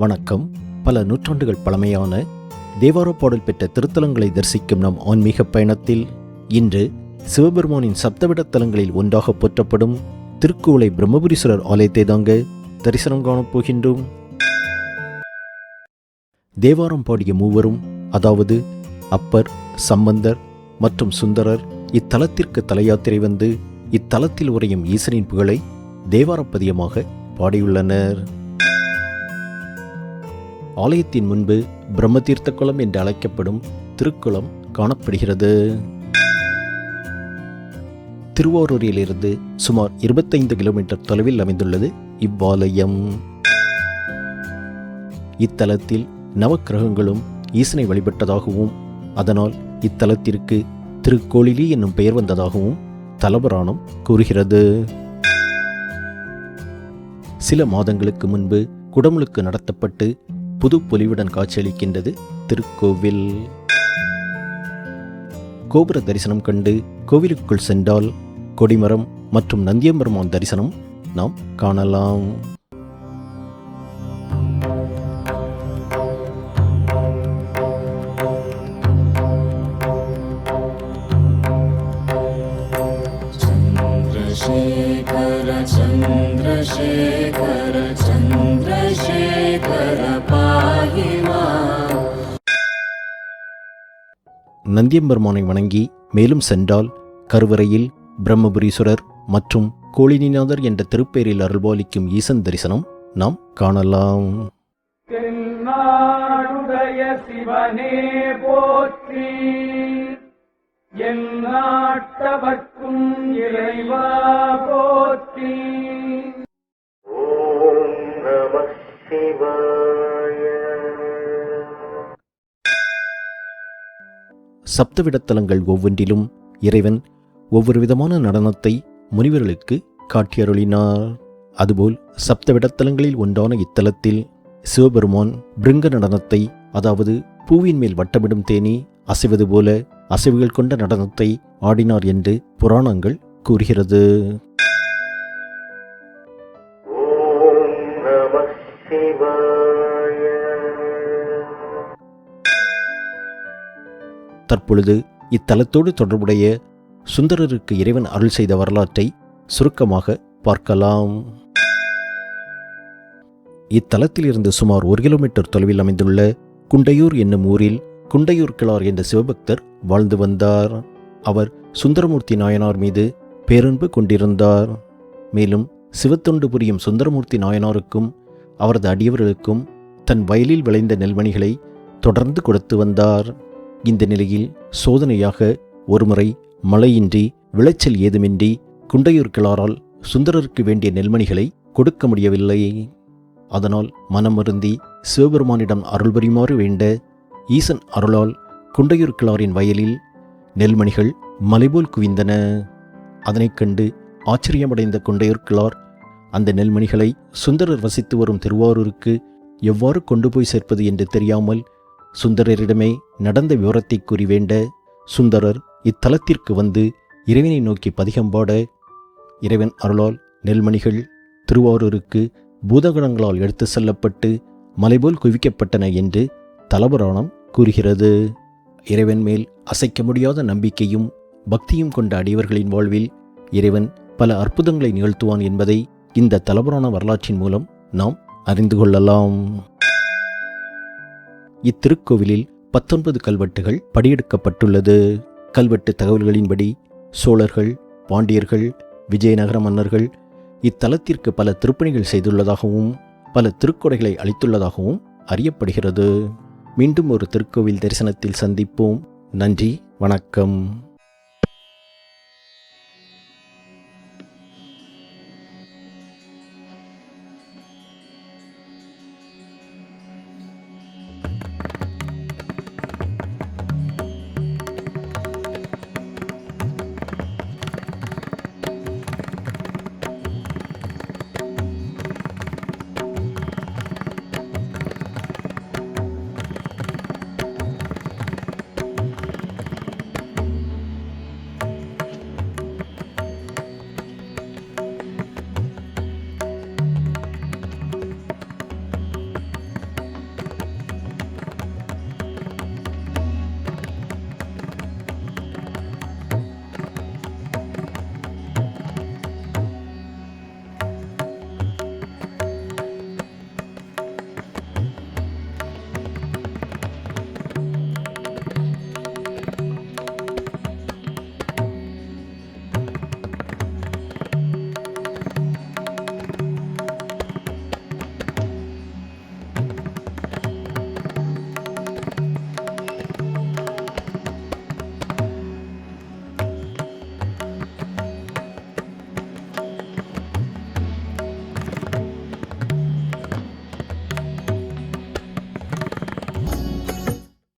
வணக்கம். பல நூற்றாண்டுகள் பழமையான தேவார பாடல் பெற்ற திருத்தலங்களை தரிசிக்கும் நம் ஆன்மீக பயணத்தில் இன்று சிவபெருமானின் சப்தவிட தலங்களில் ஒன்றாக போற்றப்படும் திருக்குவளை பிரம்மபுரீஸ்வரர் ஆலயத்தை தாங்க தரிசனம் காணப் போகின்றோம். தேவாரம் பாடிய மூவரும் அதாவது அப்பர் சம்பந்தர் மற்றும் சுந்தரர் இத்தலத்திற்கு தலையாத்திரை வந்து இத்தலத்தில் உறையும் ஈசனின் புகழை தேவாரப்பதியமாக பாடியுள்ளனர். ஆலயத்தின் முன்பு பிரம்மதீர்த்த குளம் என்று அழைக்கப்படும் திருக்குளம் காணப்படுகிறது. திருவாரூரிலிருந்து சுமார் இருபத்தைந்து கிலோமீட்டர் தொலைவில் அமைந்துள்ளது இவ்வாலயம். இத்தலத்தில் நவக்கிரகங்களும் ஈசனை வழிபட்டதாகவும் அதனால் இத்தலத்திற்கு திருக்கோளிலி என்னும் பெயர் வந்ததாகவும் தலபுராணம் கூறுகிறது. சில மாதங்களுக்கு முன்பு குடமுழுக்கு நடத்தப்பட்டு புது பொலிவுடன் காட்சியளிக்கின்றது திருக்கோவில். கோபுர தரிசனம் கண்டு கோவிலுக்குள் சென்றால் கொடிமரம் மற்றும் நந்தியம்பெருமான் தரிசனம் நாம் காணலாம். चन्द्रशेखर चन्द्रशेखर चन्द्रशेखर पाहि माम् நந்தியம்பெருமானை வணங்கி மேலும் சென்றால் கருவறையில் பிரம்மபுரீஸ்வரர் மற்றும் கோளினிநாதர் என்ற திருப்பெயரில் அருள்பாலிக்கும் ஈசன் தரிசனம் நாம் காணலாம் தென்னாடுடைய சிவனே போற்றி என் நாட்டவர்க்கும் இறைவா போற்றி. ஓம் நம சிவாய. சப்தவிடத்தலங்கள் ஒவ்வொன்றிலும் இறைவன் ஒவ்வொரு விதமான நடனத்தை முனிவர்களுக்கு காட்டியருளினார். அதுபோல் சப்தவிடத்தலங்களில் ஒன்றான இத்தலத்தில் சிவபெருமான் பிருங்க நடனத்தை அதாவது பூவின் மேல் வட்டமிடும் தேனி அசைவது போல அசைவுகள் கொண்ட நடனத்தை ஆடினார் என்று புராணங்கள் கூறுகிறது. தற்பொழுது இத்தலத்தோடு தொடர்புடைய சுந்தரருக்கு இறைவன் அருள் செய்த வரலாற்றை சுருக்கமாக பார்க்கலாம். இத்தலத்திலிருந்து சுமார் ஒரு கிலோமீட்டர் தொலைவில் அமைந்துள்ள குண்டையூர் என்னும் ஊரில் குண்டையூர் கிளார் என்ற சிவபக்தர் வாழ்ந்து வந்தார். அவர் சுந்தரமூர்த்தி நாயனார் மீது பேரன்பு கொண்டிருந்தார். மேலும் சிவத்தொண்டு புரியும் சுந்தரமூர்த்தி நாயனாருக்கும் அவரது அடியவர்களுக்கும் தன் வயலில் விளைந்த நெல்மணிகளை தொடர்ந்து கொடுத்து வந்தார். இந்த நிலையில் சோதனையாக ஒருமுறை மழையின்றி விளைச்சல் ஏதுமின்றி குண்டையூர் கிளாரால் சுந்தரருக்கு வேண்டிய நெல்மணிகளை கொடுக்க முடியவில்லை. அதனால் மனமருந்தி சிவபெருமானிடம் அருள்புரியுமாறு வேண்ட ஈசன் அருளால் குண்டையூர் கிளாரின் வயலில் நெல்மணிகள் மலைபோல் குவிந்தன. அதனைக் கண்டு ஆச்சரியமடைந்த கொண்டையூர்கிழார் அந்த நெல்மணிகளை சுந்தரர் வசித்து வரும் திருவாரூருக்கு எவ்வாறு கொண்டு போய் சேர்ப்பது என்று தெரியாமல் சுந்தரரிடமே நடந்த விவரத்தை கூறி வேண்ட சுந்தரர் இத்தலத்திற்கு வந்து இறைவனை நோக்கி பதிகம்பாட இறைவன் அருளால் நெல்மணிகள் திருவாரூருக்கு பூதகணங்களால் எடுத்து செல்லப்பட்டு மலைபோல் குவிக்கப்பட்டன என்று தலபுராணம் கூறுகிறது. இறைவன் மேல் அசைக்க முடியாத நம்பிக்கையும் பக்தியும் கொண்ட அடியவர்களின் வாழ்வில் இறைவன் பல அற்புதங்களை நிகழ்த்துவான் என்பதை இந்த தலபுராண வரலாற்றின் மூலம் நாம் அறிந்து கொள்ளலாம். இத்திருக்கோவிலில் பத்தொன்பது கல்வெட்டுகள் படியெடுக்கப்பட்டுள்ளது. கல்வெட்டு தகவல்களின்படி சோழர்கள் பாண்டியர்கள் விஜயநகர மன்னர்கள் இத்தலத்திற்கு பல திருப்பணிகள் செய்துள்ளதாகவும் பல திருக்கொடைகளை அளித்துள்ளதாகவும் அறியப்படுகிறது. மீண்டும் ஒரு திருக்கோவில் தரிசனத்தில் சந்திப்போம். நன்றி வணக்கம்.